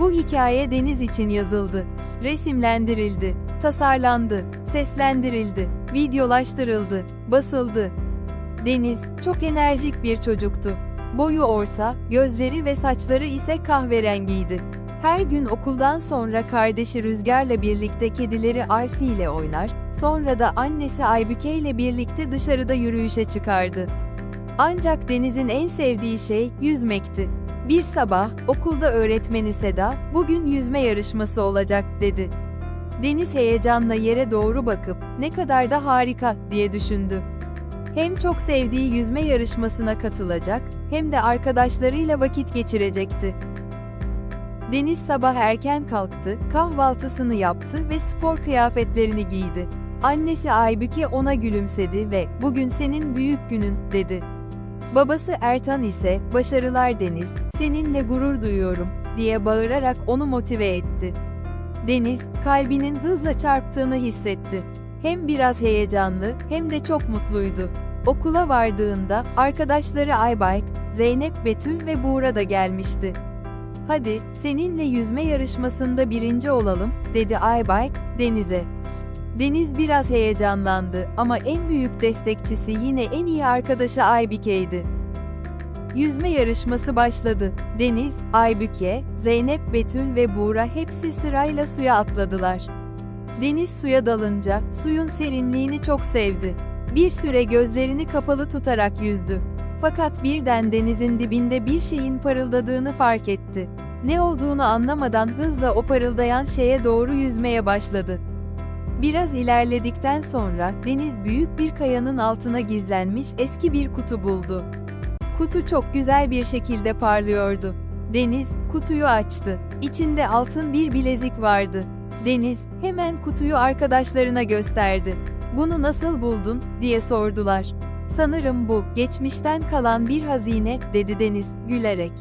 Bu hikaye Deniz için yazıldı. Resimlendirildi, tasarlandı, seslendirildi, videolaştırıldı, basıldı. Deniz, çok enerjik bir çocuktu. Boyu orta, gözleri ve saçları ise kahverengiydi. Her gün okuldan sonra kardeşi Rüzgar'la birlikte kedileri Alfie ile oynar, sonra da annesi Aybüke ile birlikte dışarıda yürüyüşe çıkardı. Ancak Deniz'in en sevdiği şey yüzmekti. Bir sabah okulda öğretmeni Seda, "Bugün yüzme yarışması olacak." dedi. Deniz heyecanla yere doğru bakıp, "Ne kadar da harika." diye düşündü. Hem çok sevdiği yüzme yarışmasına katılacak, hem de arkadaşlarıyla vakit geçirecekti. Deniz sabah erken kalktı, kahvaltısını yaptı ve spor kıyafetlerini giydi. Annesi Aybüke ona gülümsedi ve "Bugün senin büyük günün." dedi. Babası Ertan ise "Başarılar Deniz, seninle gurur duyuyorum." diye bağırarak onu motive etti. Deniz, kalbinin hızla çarptığını hissetti. Hem biraz heyecanlı, hem de çok mutluydu. Okula vardığında arkadaşları Aybayk, Zeynep Betül ve Buğra da gelmişti. Hadi, seninle yüzme yarışmasında birinci olalım, dedi Aybayk, Deniz'e. Deniz biraz heyecanlandı ama en büyük destekçisi yine en iyi arkadaşı Aybüke'ydi. Yüzme yarışması başladı. Deniz, Aybüke, Zeynep Betül ve Buğra hepsi sırayla suya atladılar. Deniz suya dalınca, suyun serinliğini çok sevdi. Bir süre gözlerini kapalı tutarak yüzdü. Fakat birden denizin dibinde bir şeyin parıldadığını fark etti. Ne olduğunu anlamadan hızla o parıldayan şeye doğru yüzmeye başladı. Biraz ilerledikten sonra deniz büyük bir kayanın altına gizlenmiş eski bir kutu buldu. Kutu çok güzel bir şekilde parlıyordu. Deniz kutuyu açtı. İçinde altın bir bilezik vardı. Deniz hemen kutuyu arkadaşlarına gösterdi. "Bunu nasıl buldun?" diye sordular. "Sanırım bu geçmişten kalan bir hazine." dedi Deniz gülerek.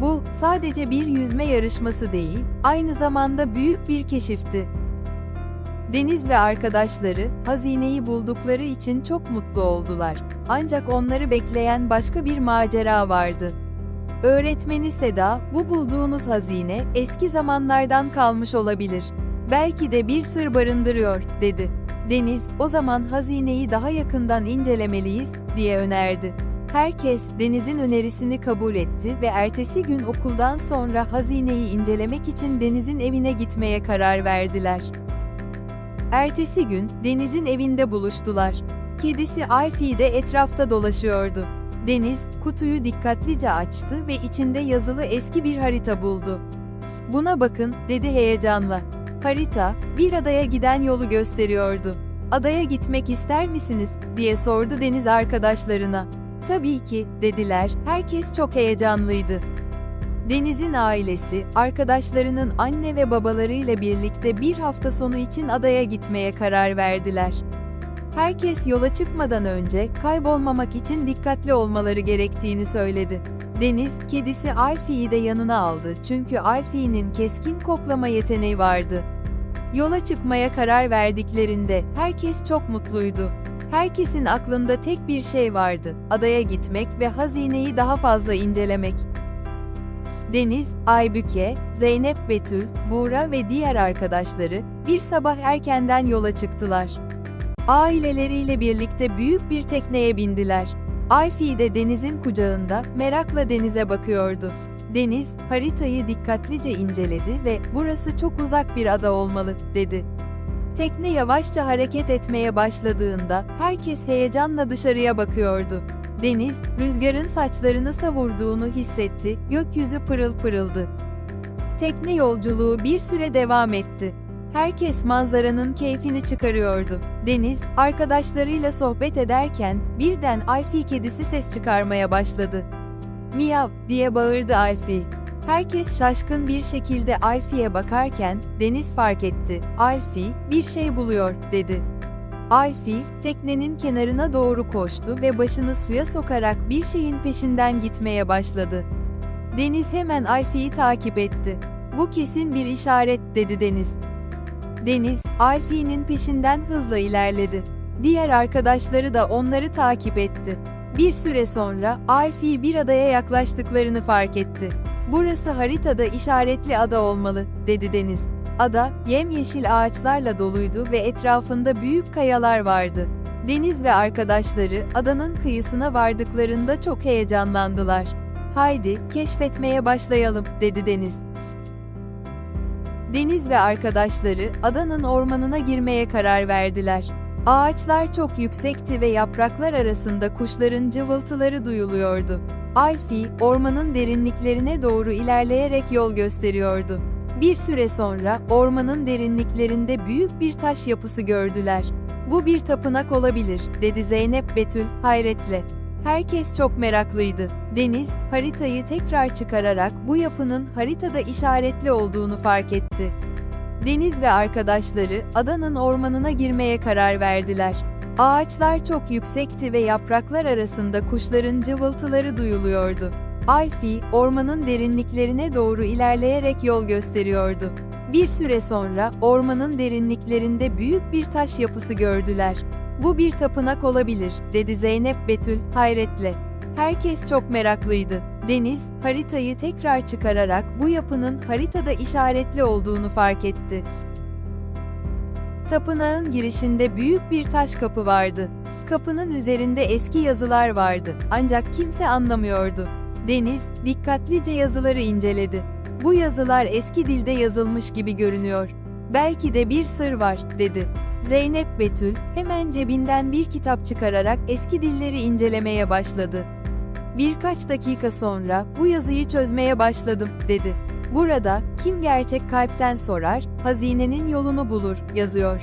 Bu sadece bir yüzme yarışması değil, aynı zamanda büyük bir keşifti. Deniz ve arkadaşları hazineyi buldukları için çok mutlu oldular. Ancak onları bekleyen başka bir macera vardı. Öğretmeni Seda, bu bulduğunuz hazine eski zamanlardan kalmış olabilir. Belki de bir sır barındırıyor, dedi. Deniz, o zaman hazineyi daha yakından incelemeliyiz, diye önerdi. Herkes Deniz'in önerisini kabul etti ve ertesi gün okuldan sonra hazineyi incelemek için Deniz'in evine gitmeye karar verdiler. Ertesi gün Deniz'in evinde buluştular. Kedisi Alfie de etrafta dolaşıyordu. Deniz, kutuyu dikkatlice açtı ve içinde yazılı eski bir harita buldu. Buna bakın, dedi heyecanla. Harita, bir adaya giden yolu gösteriyordu. Adaya gitmek ister misiniz, diye sordu Deniz arkadaşlarına. Tabii ki, dediler, herkes çok heyecanlıydı. Deniz'in ailesi, arkadaşlarının anne ve babalarıyla birlikte bir hafta sonu için adaya gitmeye karar verdiler. Herkes yola çıkmadan önce kaybolmamak için dikkatli olmaları gerektiğini söyledi. Deniz, kedisi Alfie'yi de yanına aldı çünkü Alfie'nin keskin koklama yeteneği vardı. Yola çıkmaya karar verdiklerinde herkes çok mutluydu. Herkesin aklında tek bir şey vardı, adaya gitmek ve hazineyi daha fazla incelemek. Deniz, Aybüke, Zeynep Betül, Buğra ve diğer arkadaşları bir sabah erkenden yola çıktılar. Aileleriyle birlikte büyük bir tekneye bindiler. Alfie de denizin kucağında merakla denize bakıyordu. Deniz, haritayı dikkatlice inceledi ve burası çok uzak bir ada olmalı, dedi. Tekne yavaşça hareket etmeye başladığında herkes heyecanla dışarıya bakıyordu. Deniz, rüzgarın saçlarını savurduğunu hissetti, gökyüzü pırıl pırıldı. Tekne yolculuğu bir süre devam etti. Herkes manzaranın keyfini çıkarıyordu. Deniz, arkadaşlarıyla sohbet ederken birden Alfie kedisi ses çıkarmaya başladı. Miyav diye bağırdı Alfie. Herkes şaşkın bir şekilde Alfie'ye bakarken Deniz fark etti. Alfie bir şey buluyor dedi. Alfie teknenin kenarına doğru koştu ve başını suya sokarak bir şeyin peşinden gitmeye başladı. Deniz hemen Alfie'yi takip etti. Bu kesin bir işaret dedi Deniz. Deniz, Alfie'nin peşinden hızla ilerledi. Diğer arkadaşları da onları takip etti. Bir süre sonra Alfie bir adaya yaklaştıklarını fark etti. Burası haritada işaretli ada olmalı, dedi Deniz. Ada, yemyeşil ağaçlarla doluydu ve etrafında büyük kayalar vardı. Deniz ve arkadaşları adanın kıyısına vardıklarında çok heyecanlandılar. Haydi, keşfetmeye başlayalım, dedi Deniz. Deniz ve arkadaşları adanın ormanına girmeye karar verdiler. Ağaçlar çok yüksekti ve yapraklar arasında kuşların cıvıltıları duyuluyordu. Alfie, ormanın derinliklerine doğru ilerleyerek yol gösteriyordu. Bir süre sonra ormanın derinliklerinde büyük bir taş yapısı gördüler. Bu bir tapınak olabilir, dedi Zeynep Betül hayretle. Herkes çok meraklıydı. Deniz, haritayı tekrar çıkararak bu yapının haritada işaretli olduğunu fark etti. Deniz ve arkadaşları adanın ormanına girmeye karar verdiler. Ağaçlar çok yüksekti ve yapraklar arasında kuşların cıvıltıları duyuluyordu. Alfie, ormanın derinliklerine doğru ilerleyerek yol gösteriyordu. Bir süre sonra ormanın derinliklerinde büyük bir taş yapısı gördüler. Bu bir tapınak olabilir, dedi Zeynep Betül hayretle. Herkes çok meraklıydı. Deniz, haritayı tekrar çıkararak bu yapının haritada işaretli olduğunu fark etti. Tapınağın girişinde büyük bir taş kapı vardı. Kapının üzerinde eski yazılar vardı ancak kimse anlamıyordu. Deniz, dikkatlice yazıları inceledi. Bu yazılar eski dilde yazılmış gibi görünüyor. Belki de bir sır var, dedi. Zeynep Betül, hemen cebinden bir kitap çıkararak eski dilleri incelemeye başladı. Birkaç dakika sonra, bu yazıyı çözmeye başladım, dedi. Burada, kim gerçek kalpten sorar, hazinenin yolunu bulur, yazıyor.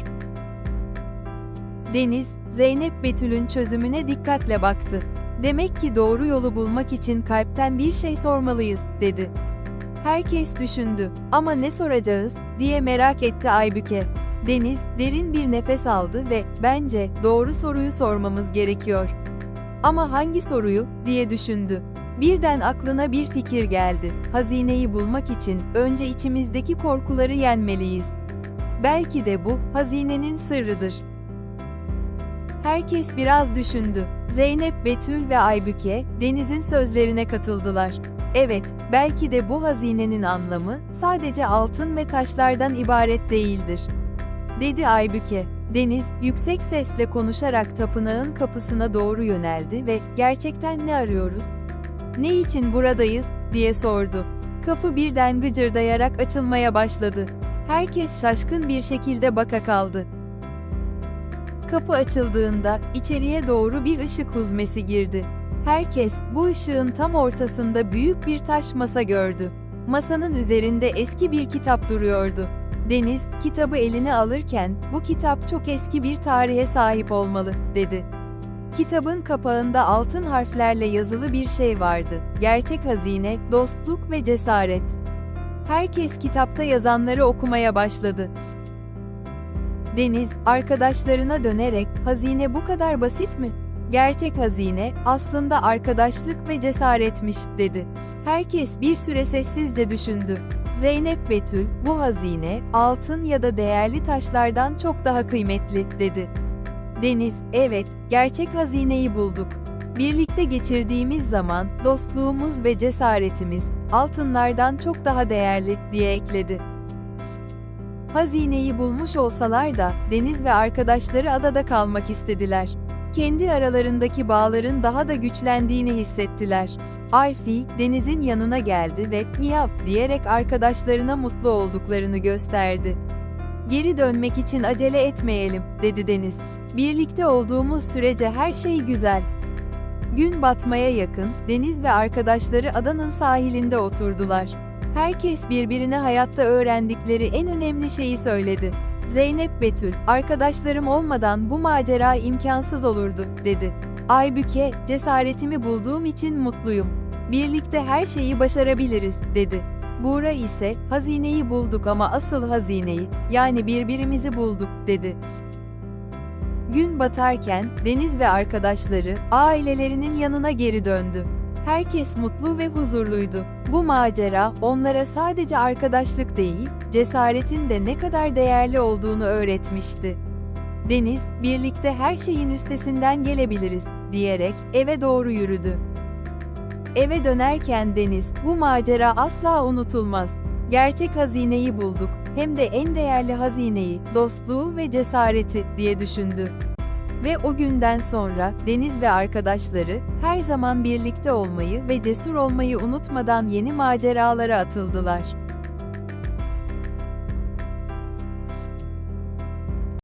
Deniz, Zeynep Betül'ün çözümüne dikkatle baktı. Demek ki doğru yolu bulmak için kalpten bir şey sormalıyız, dedi. Herkes düşündü. Ama ne soracağız, diye merak etti Aybüke. Deniz, derin bir nefes aldı ve, bence, doğru soruyu sormamız gerekiyor. Ama hangi soruyu, diye düşündü. Birden aklına bir fikir geldi. Hazineyi bulmak için, önce içimizdeki korkuları yenmeliyiz. Belki de bu, hazinenin sırrıdır. Herkes biraz düşündü. Zeynep, Betül ve Aybüke, Deniz'in sözlerine katıldılar. Evet, belki de bu hazinenin anlamı, sadece altın ve taşlardan ibaret değildir. Dedi Aybüke. Deniz, yüksek sesle konuşarak tapınağın kapısına doğru yöneldi ve, gerçekten ne arıyoruz? Ne için buradayız, diye sordu. Kapı birden gıcırdayarak açılmaya başladı. Herkes şaşkın bir şekilde baka kaldı. Kapı açıldığında, içeriye doğru bir ışık huzmesi girdi. Herkes, bu ışığın tam ortasında büyük bir taş masa gördü. Masanın üzerinde eski bir kitap duruyordu. Deniz, kitabı eline alırken, bu kitap çok eski bir tarihe sahip olmalı, dedi. Kitabın kapağında altın harflerle yazılı bir şey vardı. Gerçek hazine, dostluk ve cesaret. Herkes kitapta yazanları okumaya başladı. Deniz, arkadaşlarına dönerek, hazine bu kadar basit mi? Gerçek hazine, aslında arkadaşlık ve cesaretmiş, dedi. Herkes bir süre sessizce düşündü. Zeynep Betül, bu hazine, altın ya da değerli taşlardan çok daha kıymetli, dedi. Deniz, evet, gerçek hazineyi bulduk. Birlikte geçirdiğimiz zaman, dostluğumuz ve cesaretimiz, altınlardan çok daha değerli, diye ekledi. Hazineyi bulmuş olsalar da, Deniz ve arkadaşları adada kalmak istediler. Kendi aralarındaki bağların daha da güçlendiğini hissettiler. Alfie, Deniz'in yanına geldi ve miyav diyerek arkadaşlarına mutlu olduklarını gösterdi. Geri dönmek için acele etmeyelim, dedi Deniz. Birlikte olduğumuz sürece her şey güzel. Gün batmaya yakın, Deniz ve arkadaşları adanın sahilinde oturdular. Herkes birbirine hayatta öğrendikleri en önemli şeyi söyledi. Zeynep Betül, arkadaşlarım olmadan bu macera imkansız olurdu, dedi. Aybüke, cesaretimi bulduğum için mutluyum. Birlikte her şeyi başarabiliriz, dedi. Buğra ise, hazineyi bulduk ama asıl hazineyi, yani birbirimizi bulduk, dedi. Gün batarken, Deniz ve arkadaşları, ailelerinin yanına geri döndü. Herkes mutlu ve huzurluydu. Bu macera, onlara sadece arkadaşlık değil, cesaretin de ne kadar değerli olduğunu öğretmişti. Deniz, birlikte her şeyin üstesinden gelebiliriz, diyerek eve doğru yürüdü. Eve dönerken Deniz, bu macera asla unutulmaz. Gerçek hazineyi bulduk, hem de en değerli hazineyi, dostluğu ve cesareti, diye düşündü. Ve o günden sonra, Deniz ve arkadaşları, her zaman birlikte olmayı ve cesur olmayı unutmadan yeni maceralara atıldılar.